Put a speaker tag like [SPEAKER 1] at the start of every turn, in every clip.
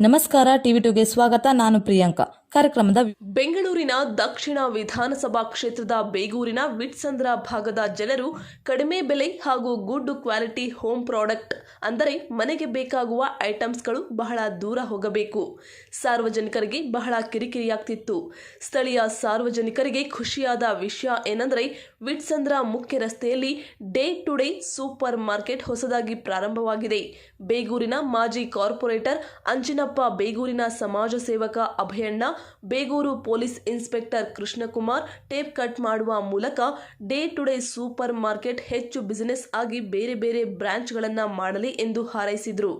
[SPEAKER 1] ನಮಸ್ಕಾರ, ಟಿವಿ ಟುಗೆ ಸ್ವಾಗತ. ನಾನು ಪ್ರಿಯಾಂಕಾ. ಕಾರ್ಯಕ್ರಮದ
[SPEAKER 2] ಬೆಂಗಳೂರಿನ ದಕ್ಷಿಣ ವಿಧಾನಸಭಾ ಕ್ಷೇತ್ರದ ಬೇಗೂರಿನ ವಿಟ್ಸಂದ್ರ ಭಾಗದ ಜನರು ಕಡಿಮೆ ಬೆಲೆ ಹಾಗೂ ಗುಡ್ ಕ್ವಾಲಿಟಿ ಹೋಮ್ ಪ್ರಾಡಕ್ಟ್ ಅಂದರೆ ಮನೆಗೆ ಬೇಕಾಗುವ ಐಟಮ್ಸ್ಗಳು ಬಹಳ ದೂರ ಹೋಗಬೇಕು. ಸಾರ್ವಜನಿಕರಿಗೆ ಬಹಳ ಕಿರಿಕಿರಿಯಾಗ್ತಿತ್ತು. ಸ್ಥಳೀಯ ಸಾರ್ವಜನಿಕರಿಗೆ ಖುಷಿಯಾದ ವಿಷಯ ಏನಂದರೆ ವಿಟ್ಸಂದ್ರ ಮುಖ್ಯ ರಸ್ತೆಯಲ್ಲಿ day to day super market ಹೊಸದಾಗಿ ಪ್ರಾರಂಭವಾಗಿದೆ. ಬೇಗೂರಿನ ಮಾಜಿ ಕಾರ್ಪೊರೇಟರ್ ಅಂಜಿನಪ್ಪ ಬೇಗೂರಿನ ಸಮಾಜ ಸೇವಕ Abhayanna, Begur police inspector Krishnakumar tape cut ಮಾಡುವ ಮೂಲಕ day to day super market ಹೆಚ್ಚು ಬಿಸಿನೆಸ್ ಆಗಿ ಬೇರೆ ಬೇರೆ ಬ್ರಾಂಚ್ಗಳನ್ನು ಮಾಡಲಿ ಎಂದು ಹಾರೈಸಿದರು.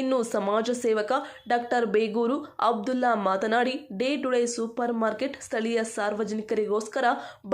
[SPEAKER 2] ಇನ್ನು ಸಮಾಜ ಸೇವಕ ಡಾಕ್ಟರ್ ಬೇಗೂರು ಅಬ್ದುಲ್ಲಾ ಮಾತನಾಡಿ, day to day super market ಸ್ಥಳೀಯ ಸಾರ್ವಜನಿಕರಿಗೋಸ್ಕರ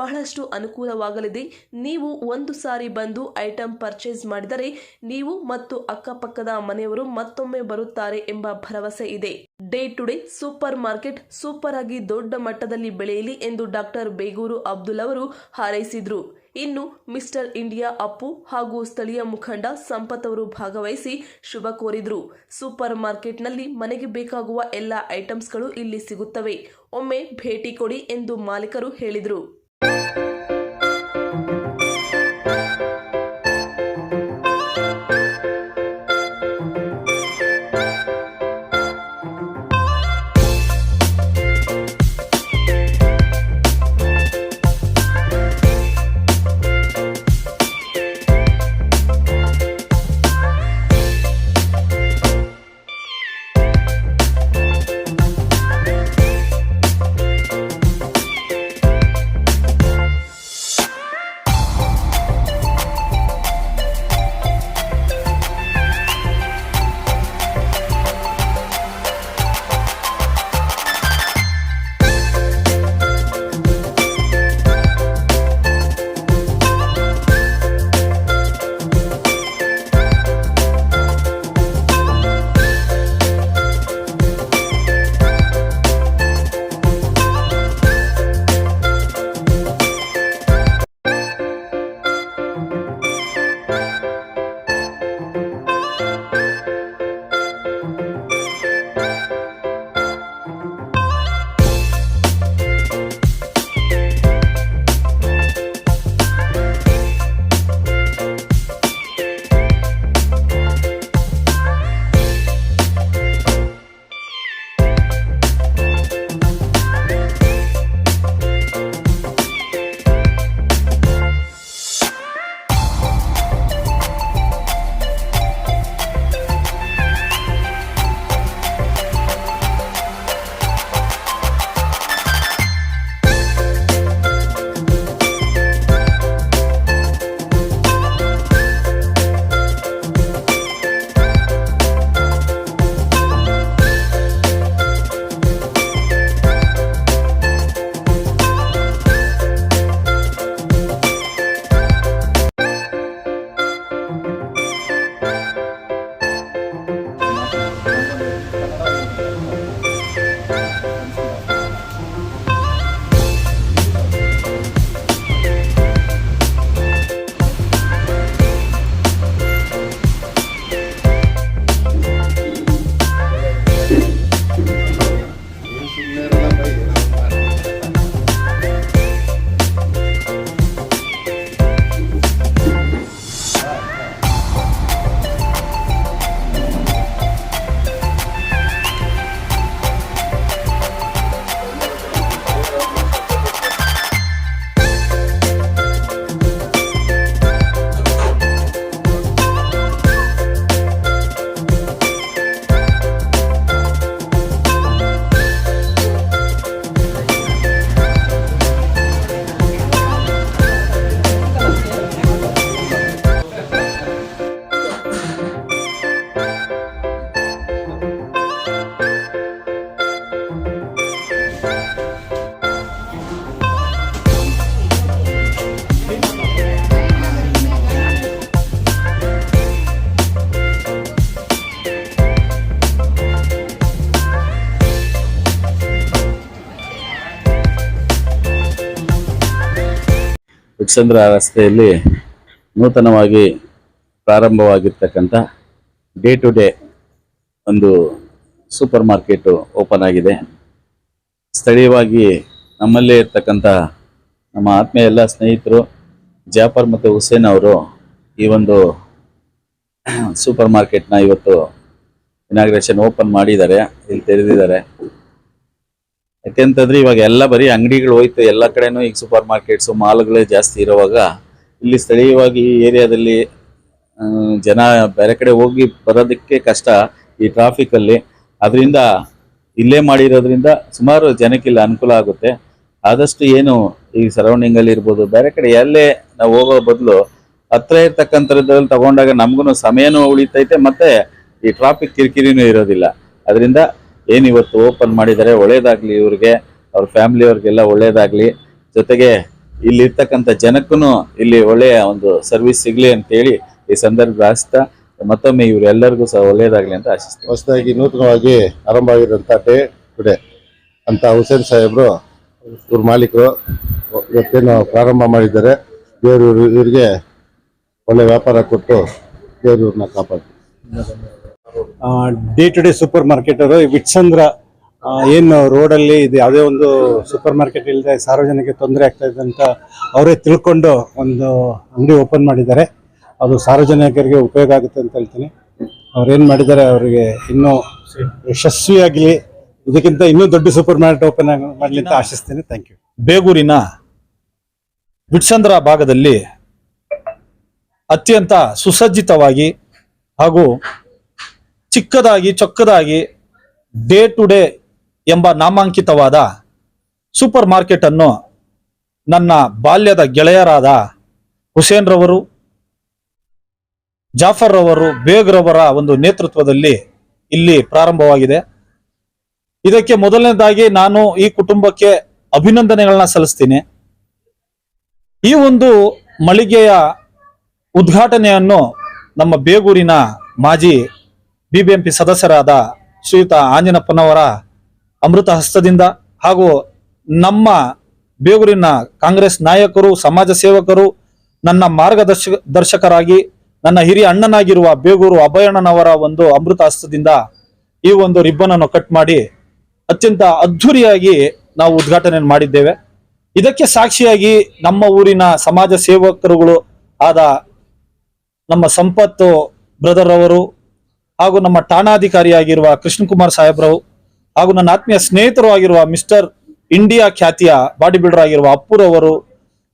[SPEAKER 2] ಬಹಳಷ್ಟು ಅನುಕೂಲವಾಗಲಿದೆ. ನೀವು ಒಂದು ಸಾರಿ ಬಂದು ಐಟಂ ಪರ್ಚೇಸ್ ಮಾಡಿದರೆ ನೀವು ಮತ್ತು ಅಕ್ಕಪಕ್ಕದ ಮನೆಯವರು ಮತ್ತೊಮ್ಮೆ ಬರುತ್ತಾರೆ ಎಂಬ ಭರವಸೆ ಇದೆ. Day to day supermarket super ಆಗಿ ದೊಡ್ಡ ಮಟ್ಟದಲ್ಲಿ ಬೆಳೆಯಲಿ ಎಂದು ಡಾಕ್ಟರ್ ಬೇಗೂರು ಅಬ್ದುಲ್ ಅವರು ಹಾರೈಸಿದ್ರು. ಇನ್ನು ಮಿಸ್ಟರ್ ಇಂಡಿಯಾ ಅಪ್ಪು ಹಾಗೂ ಸ್ಥಳೀಯ ಮುಖಂಡ ಸಂಪತ್ ಅವರು ಭಾಗವಹಿಸಿ ಶುಭ ಕೋರಿದ್ರು. ಸೂಪರ್ ಮಾರ್ಕೆಟ್ನಲ್ಲಿ ಮನೆಗೆ ಬೇಕಾಗುವ ಎಲ್ಲ ಐಟಮ್ಸ್ಗಳು ಇಲ್ಲಿ ಸಿಗುತ್ತವೆ. ಒಮ್ಮೆ ಭೇಟಿ ಕೊಡಿ ಎಂದು ಮಾಲೀಕರು ಹೇಳಿದರು.
[SPEAKER 3] ವಿಟ್ಸಂದ್ರ ರಸ್ತೆಯಲ್ಲಿ ನೂತನವಾಗಿ ಪ್ರಾರಂಭವಾಗಿರ್ತಕ್ಕಂಥ ಡೇ ಟು ಡೇ ಒಂದು
[SPEAKER 4] ಸೂಪರ್ ಮಾರ್ಕೆಟ್ ಓಪನ್ ಆಗಿದೆ. ಸ್ಥಳೀಯವಾಗಿ ನಮ್ಮಲ್ಲೇ ಇರ್ತಕ್ಕಂಥ ನಮ್ಮ ಆತ್ಮೀಯ ಎಲ್ಲ ಸ್ನೇಹಿತರು ಜಾಫರ್ ಮತ್ತು ಹುಸೇನ್ ಅವರು ಈ ಒಂದು ಸೂಪರ್ ಮಾರ್ಕೆಟ್ನ ಇವತ್ತು ಇನಾಗ್ರೇಷನ್ ಓಪನ್ ಮಾಡಿದ್ದಾರೆ, ಇಲ್ಲಿ ತೆರೆದಿದ್ದಾರೆ. ಯಾಕೆಂತಂದ್ರೆ ಇವಾಗ ಎಲ್ಲ ಬರೀ ಅಂಗಡಿಗಳು ಹೋಯ್ತು, ಎಲ್ಲ ಕಡೆನೂ ಈಗ ಸೂಪರ್ ಮಾರ್ಕೆಟ್ಸು ಮಾಲ್ಗಳೇ ಜಾಸ್ತಿ ಇರುವಾಗ ಇಲ್ಲಿ ಸ್ಥಳೀಯವಾಗಿ ಈ ಏರಿಯಾದಲ್ಲಿ ಜನ ಬೇರೆ ಕಡೆ ಹೋಗಿ ಬರೋದಕ್ಕೆ ಕಷ್ಟ ಈ ಟ್ರಾಫಿಕ್ ಅಲ್ಲಿ. ಅದರಿಂದ ಇಲ್ಲೇ ಮಾಡಿರೋದ್ರಿಂದ ಸುಮಾರು ಜನಕ್ಕೆ ಇಲ್ಲಿ ಅನುಕೂಲ ಆಗುತ್ತೆ. ಆದಷ್ಟು ಏನು ಈ ಸರೌಂಡಿಂಗಲ್ಲಿ ಇರ್ಬೋದು, ಬೇರೆ ಕಡೆ ಎಲ್ಲೇ ನಾವು ಹೋಗೋ ಬದಲು ಹತ್ರ ಇರ್ತಕ್ಕಂಥದ್ರಲ್ಲಿ ತಗೊಂಡಾಗ ನಮಗೂ ಸಮಯನೂ ಉಳಿತೈತೆ, ಮತ್ತೆ ಈ ಟ್ರಾಫಿಕ್ ಕಿರಿಕಿರಿನೂ ಇರೋದಿಲ್ಲ. ಅದರಿಂದ ಏನು ಇವತ್ತು ಓಪನ್ ಮಾಡಿದ್ದಾರೆ ಒಳ್ಳೇದಾಗಲಿ ಇವ್ರಿಗೆ ಅವ್ರ ಫ್ಯಾಮಿಲಿ ಅವ್ರಿಗೆಲ್ಲ ಒಳ್ಳೇದಾಗ್ಲಿ. ಜೊತೆಗೆ ಇಲ್ಲಿ ಇರ್ತಕ್ಕಂಥ ಜನಕ್ಕೂ ಇಲ್ಲಿ ಒಳ್ಳೆಯ ಒಂದು ಸರ್ವಿಸ್ ಸಿಗಲಿ ಅಂತೇಳಿ ಈ ಸಂದರ್ಭ ಆಸ್ತಾ ಮತ್ತೊಮ್ಮೆ ಇವರೆಲ್ಲರಿಗೂ ಸಹ ಒಳ್ಳೇದಾಗಲಿ ಅಂತ ಆಶಿಸ್ತೀನಿ.
[SPEAKER 5] ಹೊಸದಾಗಿ ನೂತನವಾಗಿ ಆರಂಭ ಆಗಿರೋಂಥ ಡೇ ಟುಡೇ ಅಂತ ಹುಸೇನ್ ಸಾಹೇಬರು ಇವ್ರ ಮಾಲೀಕರು ಇವತ್ತೇನು ಪ್ರಾರಂಭ ಮಾಡಿದ್ದಾರೆ. ದೇವರು ಇವರಿಗೆ ಒಳ್ಳೆ ವ್ಯಾಪಾರ ಕೊಟ್ಟು ದೇವರು ಇವ್ರನ್ನ ಕಾಪಾಡಿ
[SPEAKER 6] day to day super market ಅವರು ವಿಟ್ಸಂದ್ರ ಏನು ರೋಡಲ್ಲಿ ಇದು ಯಾವುದೇ ಒಂದು ಸೂಪರ್ ಮಾರ್ಕೆಟ್ ಇಲ್ಲದೆ ಸಾರ್ವಜನಿಕ ತೊಂದರೆ ಆಗ್ತಾ ಇದೆ ಅಂತ ಅವರೇ ತಿಳ್ಕೊಂಡು ಒಂದು ಅಂಗಡಿ ಓಪನ್ ಮಾಡಿದ್ದಾರೆ. ಅದು ಸಾರ್ವಜನಿಕರಿಗೆ ಉಪಯೋಗ ಆಗುತ್ತೆ ಅಂತ ಹೇಳ್ತೀನಿ. ಅವ್ರೇನು ಮಾಡಿದ್ದಾರೆ, ಅವರಿಗೆ ಇನ್ನೂ ಯಶಸ್ವಿಯಾಗಲಿ, ಇದಕ್ಕಿಂತ ಇನ್ನೂ ದೊಡ್ಡ ಸೂಪರ್ ಮಾರ್ಕೆಟ್ ಓಪನ್ ಮಾಡಲಿ ಅಂತ ಆಶಿಸ್ತೀನಿ. ಥ್ಯಾಂಕ್ ಯು
[SPEAKER 7] ಬೇಗೂರಿನ ವಿಟ್ಸಂದ್ರ ಭಾಗದಲ್ಲಿ ಅತ್ಯಂತ ಸುಸಜ್ಜಿತವಾಗಿ ಹಾಗೂ ಚಿಕ್ಕದಾಗಿ ಚೊಕ್ಕದಾಗಿ ಡೇ ಟು ಡೇ ಎಂಬ ನಾಮಾಂಕಿತವಾದ ಸೂಪರ್ ಮಾರ್ಕೆಟ್ ಅನ್ನು ನನ್ನ ಬಾಲ್ಯದ ಗೆಳೆಯರಾದ ಹುಸೇನ್ ರವರು, ಜಾಫರ್ ರವರು, ಬೇಗ್ ರವರ ಒಂದು ನೇತೃತ್ವದಲ್ಲಿ ಇಲ್ಲಿ ಪ್ರಾರಂಭವಾಗಿದೆ. ಇದಕ್ಕೆ ಮೊದಲನೇದಾಗಿ ನಾನು ಈ ಕುಟುಂಬಕ್ಕೆ ಅಭಿನಂದನೆಗಳನ್ನ ಸಲ್ಲಿಸ್ತೀನಿ. ಈ ಒಂದು ಮಳಿಗೆಯ ಉದ್ಘಾಟನೆಯನ್ನು ನಮ್ಮ ಬೇಗೂರಿನ ಮಾಜಿ ಬಿಬಿಎಂಪಿ ಸದಸ್ಯರಾದ ಶ್ರೀಯುತ ಆಂಜನಪ್ಪನವರ ಅಮೃತ ಹಸ್ತದಿಂದ ಹಾಗೂ ನಮ್ಮ ಬೇಗೂರಿನ ಕಾಂಗ್ರೆಸ್ ನಾಯಕರು, ಸಮಾಜ ಸೇವಕರು, ನನ್ನ ಮಾರ್ಗದರ್ಶ ದರ್ಶಕರಾಗಿ ನನ್ನ ಹಿರಿಯ ಅಣ್ಣನಾಗಿರುವ ಬೇಗೂರು ಅಭಯಣ್ಣನವರ ಒಂದು ಅಮೃತ ಹಸ್ತದಿಂದ ಈ ಒಂದು ರಿಬ್ಬನ್ ಅನ್ನು ಕಟ್ ಮಾಡಿ ಅತ್ಯಂತ ಅದ್ಧೂರಿಯಾಗಿ ನಾವು ಉದ್ಘಾಟನೆ ಮಾಡಿದ್ದೇವೆ. ಇದಕ್ಕೆ ಸಾಕ್ಷಿಯಾಗಿ ನಮ್ಮ ಊರಿನ ಸಮಾಜ ಸೇವಕರುಗಳು ಆದ ನಮ್ಮ ಸಂಪತ್ತು ಬ್ರದರ್ ಅವರು ಹಾಗೂ ನಮ್ಮ ಠಾಣಾಧಿಕಾರಿಯಾಗಿರುವ ಕೃಷ್ಣಕುಮಾರ್ ಸಾಹೇಬ್ರವು ಹಾಗೂ ನನ್ನ ಆತ್ಮೀಯ ಸ್ನೇಹಿತರು ಆಗಿರುವ ಮಿಸ್ಟರ್ ಇಂಡಿಯಾ ಖ್ಯಾತಿಯ ಬಾಡಿ ಬಿಲ್ಡರ್ ಆಗಿರುವ ಅಪ್ಪುರವರು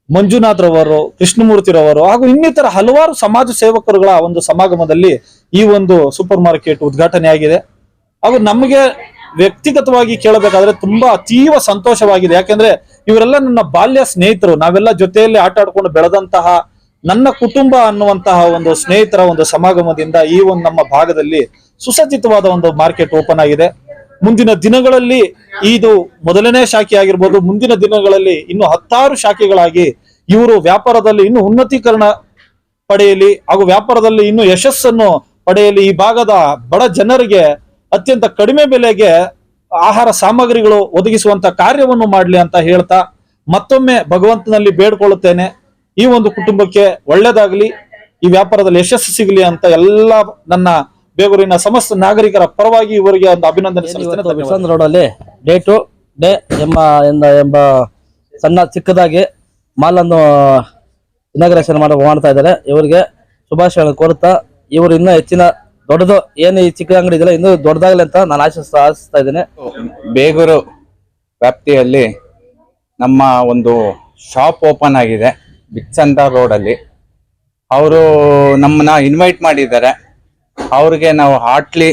[SPEAKER 7] ಮಂಜುನಾಥ್ ರವರು ಕೃಷ್ಣಮೂರ್ತಿರವರು ಹಾಗೂ ಇನ್ನಿತರ ಹಲವಾರು ಸಮಾಜ ಸೇವಕರುಗಳ ಒಂದು ಸಮಾಗಮದಲ್ಲಿ ಈ ಒಂದು ಸೂಪರ್ ಮಾರ್ಕೆಟ್ ಉದ್ಘಾಟನೆ ಆಗಿದೆ ಹಾಗೂ ನಮಗೆ ವ್ಯಕ್ತಿಗತವಾಗಿ ಕೇಳಬೇಕಾದ್ರೆ ತುಂಬಾ ಅತೀವ ಸಂತೋಷವಾಗಿದೆ. ಯಾಕೆಂದ್ರೆ ಇವರೆಲ್ಲ ನನ್ನ ಬಾಲ್ಯ ಸ್ನೇಹಿತರು. ನಾವೆಲ್ಲ ಜೊತೆಯಲ್ಲಿ ಆಟ ಆಡ್ಕೊಂಡು ಬೆಳೆದಂತಹ ನನ್ನ ಕುಟುಂಬ ಅನ್ನುವಂತಹ ಒಂದು ಸ್ನೇಹಿತರ ಒಂದು ಸಮಾಗಮದಿಂದ ಈ ಒಂದು ನಮ್ಮ ಭಾಗದಲ್ಲಿ ಸುಸಜ್ಜಿತವಾದ ಒಂದು ಮಾರ್ಕೆಟ್ ಓಪನ್ ಆಗಿದೆ. ಮುಂದಿನ ದಿನಗಳಲ್ಲಿ ಇದು ಮೊದಲನೇ ಶಾಖೆ ಆಗಿರ್ಬೋದು, ಮುಂದಿನ ದಿನಗಳಲ್ಲಿ ಇನ್ನು ಹತ್ತಾರು ಶಾಖೆಗಳಾಗಿ ಇವರು ವ್ಯಾಪಾರದಲ್ಲಿ ಇನ್ನು ಉನ್ನತೀಕರಣ ಪಡೆಯಲಿ ಹಾಗೂ ವ್ಯಾಪಾರದಲ್ಲಿ ಇನ್ನು ಯಶಸ್ಸನ್ನು ಪಡೆಯಲಿ ಈ ಭಾಗದ ಬಡ ಜನರಿಗೆ ಅತ್ಯಂತ ಕಡಿಮೆ ಬೆಲೆಗೆ ಆಹಾರ ಸಾಮಗ್ರಿಗಳು ಒದಗಿಸುವಂತ ಕಾರ್ಯವನ್ನು ಮಾಡಲಿ ಅಂತ ಹೇಳ್ತಾ ಮತ್ತೊಮ್ಮೆ ಭಗವಂತನಲ್ಲಿ ಬೇಡ್ಕೊಳ್ಳುತ್ತೇನೆ. ಈ ಒಂದು ಕುಟುಂಬಕ್ಕೆ ಒಳ್ಳೇದಾಗ್ಲಿ ಈ ವ್ಯಾಪಾರದಲ್ಲಿ ಯಶಸ್ಸು ಸಿಗಲಿ ಅಂತ ಎಲ್ಲ ನನ್ನ ಬೇಗೂರಿನ ಸಮಸ್ತ ನಾಗರಿಕರ ಪರವಾಗಿ ಇವರಿಗೆ ಒಂದು ಅಭಿನಂದನೆ ಸಲ್ಲಿಸ್ತೇನೆ. ಧನ್ಯವಾದ.
[SPEAKER 8] ರೋಡಲ್ಲಿ ಡೇ ಟು ಡೇ ಎಂಬ ಎಂದ- ಎಂಬ ಸಣ್ಣ ಚಿಕ್ಕದಾಗಿ ಮಾಲ್ ಅನ್ನು ಇನಾಗ್ರೇಷನ್ ಮಾಡ ಮಾಡ್ತಾ ಇದ್ದಾರೆ. ಇವರಿಗೆ ಶುಭಾಶಯಗಳನ್ನು ಕೋರುತ್ತಾ ಇವರು ಇನ್ನೂ ಹೆಚ್ಚಿನ ದೊಡ್ಡದು ಏನು ಈ ಚಿಕ್ಕ ಅಂಗಡಿ ಇದೆಯಲ್ಲ ಇನ್ನೂ ದೊಡ್ಡದಾಗಲಿ ಅಂತ ನಾನು ಆಶಿಸ್ತಾ ಆಶಿಸ್ತಾ ಇದ್ದೇನೆ.
[SPEAKER 9] ಬೇಗೂರು ವ್ಯಾಪ್ತಿಯಲ್ಲಿ ನಮ್ಮ ಒಂದು ಶಾಪ್ ಓಪನ್ ಆಗಿದೆ. ಬಿಚ್ಚಂದ ರೋಡಲ್ಲಿ. ಅವರು ನಮ್ಮನ್ನ ಇನ್ವೈಟ್ ಮಾಡಿದ್ದಾರೆ. ಅವ್ರಿಗೆ ನಾವು ಹಾರ್ಟ್ಲಿ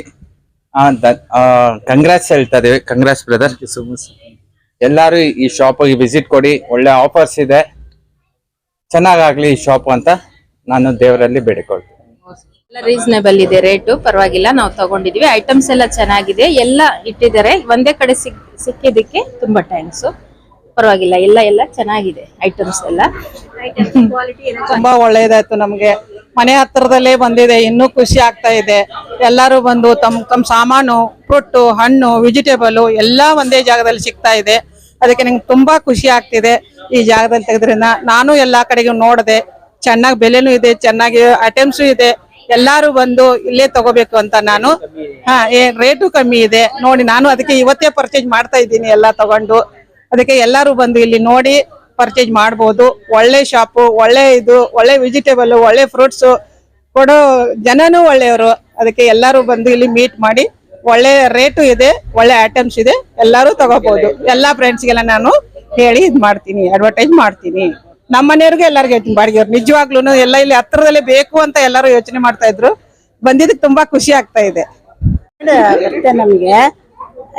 [SPEAKER 9] ಕಂಗ್ರಾಟ್ಸ್ ಹೇಳ್ತಾ ಇದೀವಿ. ಕಂಗ್ರಾಟ್ಸ್ ಬ್ರದರ್ ಎಲ್ಲರೂ ಈ ಶಾಪಿಗೆ ವಿಸಿಟ್ ಕೊಡಿ. ಒಳ್ಳೆ ಆಫರ್ಸ್ ಇದೆ. ಚೆನ್ನಾಗಾಗ್ಲಿ ಈ ಶಾಪ್ ಅಂತ ನಾನು ದೇವರಲ್ಲಿ ಬೇಡಿಕೊಳ್ತೀನಿ.
[SPEAKER 10] ಎಲ್ಲ ರೀಸನೇಬಲ್ ಇದೆ ರೇಟು. ಪರವಾಗಿಲ್ಲ ನಾವು ತಗೊಂಡಿದೀವಿ. ಐಟಮ್ಸ್ ಎಲ್ಲ ಚೆನ್ನಾಗಿದೆ. ಎಲ್ಲ ಇಟ್ಟಿದ್ದಾರೆ. ಒಂದೇ ಕಡೆ ಸಿಕ್ ಸಿಕ್ಕಿದ್ದಕ್ಕೆ ತುಂಬಾ ಥ್ಯಾಂಕ್ಸ್ ಪರವಾಗಿಲ್ಲ ಎಲ್ಲ ಎಲ್ಲ ಚೆನ್ನಾಗಿದೆ ಐಟಮ್ಸ್ ಎಲ್ಲ.
[SPEAKER 11] ತುಂಬಾ ಒಳ್ಳೇದಾಯ್ತು ನಮ್ಗೆ. ಮನೆ ಹತ್ರದಲ್ಲೇ ಬಂದಿದೆ ಇನ್ನೂ ಖುಷಿ ಆಗ್ತಾ ಇದೆ. ಎಲ್ಲರೂ ಬಂದು ತಮ್ಮ ತಮ್ಮ ಸಾಮಾನು ಫ್ರೂಟು ಹಣ್ಣು ವೆಜಿಟೇಬಲ್ ಎಲ್ಲ ಒಂದೇ ಜಾಗದಲ್ಲಿ ಸಿಗ್ತಾ ಇದೆ. ಅದಕ್ಕೆ ನಂಗೆ ತುಂಬಾ ಖುಷಿ ಆಗ್ತಿದೆ ಈ ಜಾಗದಲ್ಲಿ ತೆಗೆದ್ರಿಂದ. ನಾನು ಎಲ್ಲಾ ಕಡೆಗೂ ನೋಡಿದೆ ಚೆನ್ನಾಗಿ ಬೆಲೆನೂ ಇದೆ ಚೆನ್ನಾಗಿ ಐಟಮ್ಸ್ ಇದೆ. ಎಲ್ಲಾರು ಬಂದು ಇಲ್ಲೇ ತಗೋಬೇಕು ಅಂತ ನಾನು. ಹಾ ಏನ್ ರೇಟು ಕಮ್ಮಿ ಇದೆ. ನೋಡಿ ನಾನು ಅದಕ್ಕೆ ಇವತ್ತೇ ಪರ್ಚೇಸ್ ಮಾಡ್ತಾ ಇದ್ದೀನಿ ಎಲ್ಲ ತಗೊಂಡು. ಅದಕ್ಕೆ ಎಲ್ಲರೂ ಬಂದು ಇಲ್ಲಿ ನೋಡಿ ಪರ್ಚೇಸ್ ಮಾಡ್ಬೋದು. ಒಳ್ಳೆ ಶಾಪು ಒಳ್ಳೆ ಇದು, ಒಳ್ಳೆ ವೆಜಿಟೇಬಲ್ ಒಳ್ಳೆ ಫ್ರೂಟ್ಸ್ ಕೊಡೋ ಜನನೂ ಒಳ್ಳೆಯವರು. ಅದಕ್ಕೆ ಎಲ್ಲರೂ ಬಂದು ಇಲ್ಲಿ ಮೀಟ್ ಮಾಡಿ ಒಳ್ಳೆ ರೇಟು ಇದೆ, ಒಳ್ಳೆ ಐಟಮ್ಸ್ ಇದೆ, ಎಲ್ಲರೂ ತಗೋಬಹುದು ಎಲ್ಲಾ ಫ್ರೆಂಡ್ಸ್ಗೆಲ್ಲ ನಾನು ಹೇಳಿ ಇದ್ ಮಾಡ್ತೀನಿ ಅಡ್ವರ್ಟೈಸ್ ಮಾಡ್ತೀನಿ. ನಮ್ಮ ಮನೆಯವ್ರಿಗೆ ಎಲ್ಲರಿಗೂ ಬಾಡಿಗೆ ಬಾಡಿಗೆಯವ್ರು ನಿಜವಾಗ್ಲೂ ಎಲ್ಲ ಇಲ್ಲಿ ಹತ್ರದಲ್ಲೇ ಬೇಕು ಅಂತ ಎಲ್ಲರೂ ಯೋಚನೆ ಮಾಡ್ತಾ ಇದ್ರು. ಬಂದಿದ್ದಕ್ಕೆ ತುಂಬಾ ಖುಷಿ ಆಗ್ತಾ ಇದೆ.
[SPEAKER 12] ನಮಗೆ ನಮ್ಗೆ.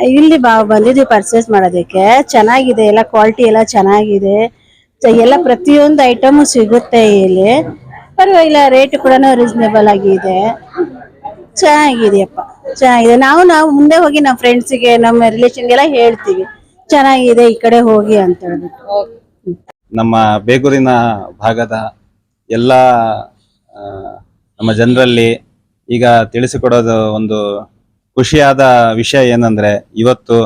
[SPEAKER 12] ಇಲ್ಲಿ ಬಾ- ಬಂದಿದ್ವಿ ಪರ್ಚೇಸ್ ಮಾಡೋದಕ್ಕೆ. ಚೆನ್ನಾಗಿದೆ, ಎಲ್ಲ ಕ್ವಾಲಿಟಿ ಎಲ್ಲ ಚೆನ್ನಾಗಿದೆ. ಎಲ್ಲ ಪ್ರತಿಯೊಂದು ಐಟಮು ಸಿಗುತ್ತೆ ಇಲ್ಲಿ. ಪರವಾಗಿಲ್ಲ ರೇಟ್ ಕೂಡ ರೀಸನೇಬಲ್ ಆಗಿದೆ. ಚೆನ್ನಾಗಿದೆಯಪ್ಪ. ಚೆನ್ನಾಗಿದೆ. ನಾವು ನಾವು ಮುಂದೆ ಹೋಗಿ ನಮ್ಮ ಫ್ರೆಂಡ್ಸಿಗೆ ನಮ್ಮ ರಿಲೇಷನ್ಗೆಲ್ಲ ಹೇಳ್ತೀವಿ. ಚೆನ್ನಾಗಿದೆ, ಈ ಕಡೆ ಹೋಗಿ ಅಂತ ಹೇಳ್ಬಿಟ್ಟು.
[SPEAKER 3] ನಮ್ಮ ಬೇಗೂರಿನ ಭಾಗದ ಎಲ್ಲ ನಮ್ಮ ಜನರಲ್ಲಿ ಈಗ ತಿಳಿಸಿಕೊಡೋದು ಒಂದು ಖುಷಿಯಾದ ವಿಷಯ ಏನಂದ್ರೆ ಇವತ್ತು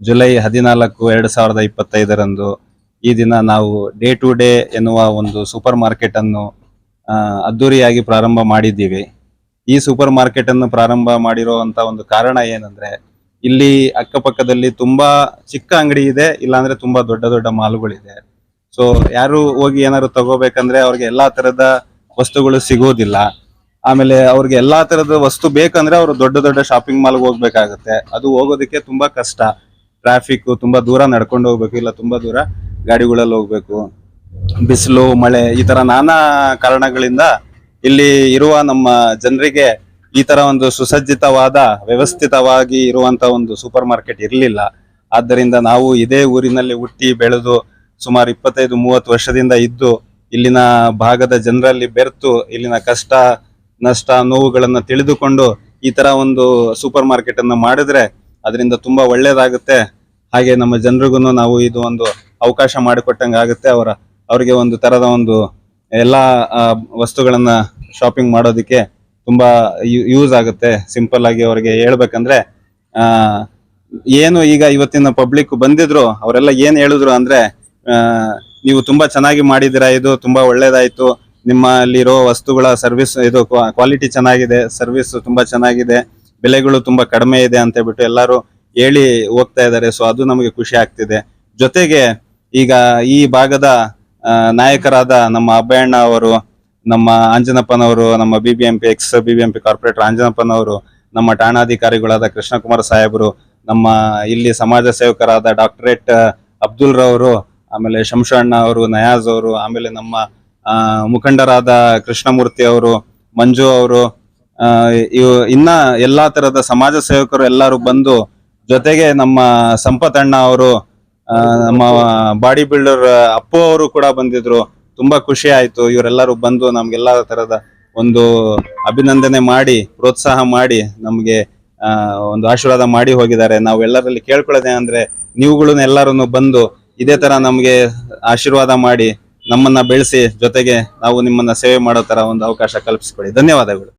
[SPEAKER 3] ಜುಲೈ ಹದಿನಾಲ್ಕು ಎರಡು ಸಾವಿರದ ಇಪ್ಪತ್ತೈದರಂದು ಈ ದಿನ ನಾವು ಡೇ ಟು ಡೇ ಎನ್ನುವ ಒಂದು ಸೂಪರ್ ಮಾರ್ಕೆಟ್ ಅನ್ನು ಅದ್ದೂರಿಯಾಗಿ ಪ್ರಾರಂಭ ಮಾಡಿದ್ದೀವಿ. ಈ ಸೂಪರ್ ಮಾರ್ಕೆಟ್ ಅನ್ನು ಪ್ರಾರಂಭ ಮಾಡಿರುವಂತ ಒಂದು ಕಾರಣ ಏನಂದ್ರೆ ಇಲ್ಲಿ ಅಕ್ಕಪಕ್ಕದಲ್ಲಿ ತುಂಬಾ ಚಿಕ್ಕ ಅಂಗಡಿ ಇದೆ, ಇಲ್ಲಾಂದ್ರೆ ತುಂಬಾ ದೊಡ್ಡ ದೊಡ್ಡ ಮಾಲುಗಳಿದೆ. ಸೊ ಯಾರು ಹೋಗಿ ಏನಾದ್ರು ತಗೋಬೇಕಂದ್ರೆ ಅವ್ರಿಗೆ ಎಲ್ಲಾ ತರದ ವಸ್ತುಗಳು ಸಿಗೋದಿಲ್ಲ. ಆಮೇಲೆ ಅವ್ರಿಗೆ ಎಲ್ಲಾ ತರದ ವಸ್ತು ಬೇಕಂದ್ರೆ ಅವರು ದೊಡ್ಡ ದೊಡ್ಡ ಶಾಪಿಂಗ್ ಮಾಲ್ಗೆ ಹೋಗ್ಬೇಕಾಗತ್ತೆ. ಅದು ಹೋಗೋದಕ್ಕೆ ತುಂಬಾ ಕಷ್ಟ. ಟ್ರಾಫಿಕ್ ತುಂಬಾ ದೂರ ನಡ್ಕೊಂಡು ಹೋಗ್ಬೇಕು, ಇಲ್ಲ ತುಂಬಾ ದೂರ ಗಾಡಿಗಳಲ್ಲಿ ಹೋಗ್ಬೇಕು. ಬಿಸಿಲು, ಮಳೆ, ಈ ತರ ನಾನಾ ಕಾರಣಗಳಿಂದ ಇಲ್ಲಿ ಇರುವ ನಮ್ಮ ಜನರಿಗೆ ಈ ತರ ಒಂದು ಸುಸಜ್ಜಿತವಾದ, ವ್ಯವಸ್ಥಿತವಾಗಿ ಇರುವಂತ ಒಂದು ಸೂಪರ್ ಮಾರ್ಕೆಟ್ ಇರಲಿಲ್ಲ. ಆದ್ದರಿಂದ ನಾವು ಇದೇ ಊರಿನಲ್ಲಿ ಹುಟ್ಟಿ ಬೆಳೆದು ಸುಮಾರು ಇಪ್ಪತ್ತೈದು, ಮೂವತ್ತು ವರ್ಷದಿಂದ ಇದ್ದು ಇಲ್ಲಿನ ಭಾಗದ ಜನರಲ್ಲಿ ಬೆರೆತು ಇಲ್ಲಿನ ಕಷ್ಟ ನಷ್ಟ ನೋವುಗಳನ್ನ ತಿಳಿದುಕೊಂಡು ಈ ತರ ಒಂದು ಸೂಪರ್ ಮಾರ್ಕೆಟ್ ಅನ್ನ ಮಾಡಿದ್ರೆ ಅದರಿಂದ ತುಂಬಾ ಒಳ್ಳೇದಾಗುತ್ತೆ. ಹಾಗೆ ನಮ್ಮ ಜನರಿಗೂ ನಾವು ಇದು ಒಂದು ಅವಕಾಶ ಮಾಡಿಕೊಟ್ಟಂಗೆ ಆಗುತ್ತೆ. ಅವರ, ಅವರಿಗೆ ಒಂದು ತರದ ಒಂದು ಎಲ್ಲಾ ವಸ್ತುಗಳನ್ನು ಶಾಪಿಂಗ್ ಮಾಡೋದಕ್ಕೆ ತುಂಬಾ ಯೂಸ್ ಆಗುತ್ತೆ. ಸಿಂಪಲ್ ಆಗಿ ಅವರಿಗೆ ಹೇಳ್ಬೇಕಂದ್ರೆ ಏನು ಈಗ ಇವತ್ತಿನ ಪಬ್ಲಿಕ್ ಬಂದಿದ್ರು, ಅವರೆಲ್ಲ ಏನ್ ಹೇಳಿದ್ರು ಅಂದ್ರೆ ನೀವು ತುಂಬಾ ಚೆನ್ನಾಗಿ ಮಾಡಿದಿರಾ ಇದು ತುಂಬಾ ಒಳ್ಳೇದಾಯ್ತು. ನಿಮ್ಮಲ್ಲಿರೋ ವಸ್ತುಗಳ ಸರ್ವಿಸ್ ಇದು ಕ್ವಾಲಿಟಿ ಚೆನ್ನಾಗಿದೆ ಸರ್ವಿಸ್ ತುಂಬಾ ಚೆನ್ನಾಗಿದೆ, ಬೆಲೆಗಳು ತುಂಬಾ ಕಡಿಮೆ ಇದೆ ಅಂತ ಹೇಳ್ಬಿಟ್ಟು ಎಲ್ಲರೂ ಹೇಳಿ ಹೋಗ್ತಾ ಇದ್ದಾರೆ. ಸೊ ಅದು ನಮಗೆ ಖುಷಿ ಆಗ್ತಿದೆ. ಜೊತೆಗೆ ಈಗ ಈ ಭಾಗದ ನಾಯಕರಾದ ನಮ್ಮ ಅಬ್ಬಯಣ್ಣ ಅವರು, ನಮ್ಮ ಅಂಜನಪ್ಪನವರು ನಮ್ಮ B B M P ex B B M P corporator ಅಂಜನಪ್ಪನವರು ನಮ್ಮ ಠಾಣಾಧಿಕಾರಿಗಳಾದ ಕೃಷ್ಣಕುಮಾರ್ ಸಾಹೇಬರು, ನಮ್ಮ ಇಲ್ಲಿ ಸಮಾಜ ಸೇವಕರಾದ ಡಾಕ್ಟರೇಟ್ ಅಬ್ದುಲ್ ರವರು, ಆಮೇಲೆ ಶಂಶಣ್ಣ ಅವರು, ನಯಾಜ್ ಅವರು, ಆಮೇಲೆ ನಮ್ಮ ಮುಖಂಡರಾದ ಕೃಷ್ಣಮೂರ್ತಿ ಅವರು, ಮಂಜು ಅವರು ಇನ್ನ ಎಲ್ಲಾ ತರದ ಸಮಾಜ ಸೇವಕರು ಎಲ್ಲರೂ ಬಂದು ಜೊತೆಗೆ ನಮ್ಮ ಸಂಪತ್ ಅಣ್ಣ ಅವರು ನಮ್ಮ ಬಾಡಿ ಬಿಲ್ಡರ್ ಅಪ್ಪು ಅವರು ಕೂಡ ಬಂದಿದ್ರು. ತುಂಬಾ ಖುಷಿ ಆಯ್ತು. ಇವರೆಲ್ಲರೂ ಬಂದು ನಮ್ಗೆಲ್ಲ ತರದ ಒಂದು ಅಭಿನಂದನೆ ಮಾಡಿ, ಪ್ರೋತ್ಸಾಹ ಮಾಡಿ ನಮ್ಗೆ ಒಂದು ಆಶೀರ್ವಾದ ಮಾಡಿ ಹೋಗಿದ್ದಾರೆ. ನಾವು ಎಲ್ಲರಲ್ಲಿ ಕೇಳ್ಕೊಳ್ಳೋದೆ ಅಂದ್ರೆ ನೀವುಗಳನ್ನ ಎಲ್ಲರನ್ನು ಬಂದು ಇದೇ ತರ ನಮ್ಗೆ ಆಶೀರ್ವಾದ ಮಾಡಿ ನಮ್ಮನ್ನ ಬೆಳೆಸಿ ಜೊತೆಗೆ ನಾವು ನಿಮ್ಮನ್ನ ಸೇವೆ ಮಾಡೋ ತರ ಒಂದು ಅವಕಾಶ ಕಲ್ಪಿಸಿಕೊಡಿ. ಧನ್ಯವಾದಗಳು.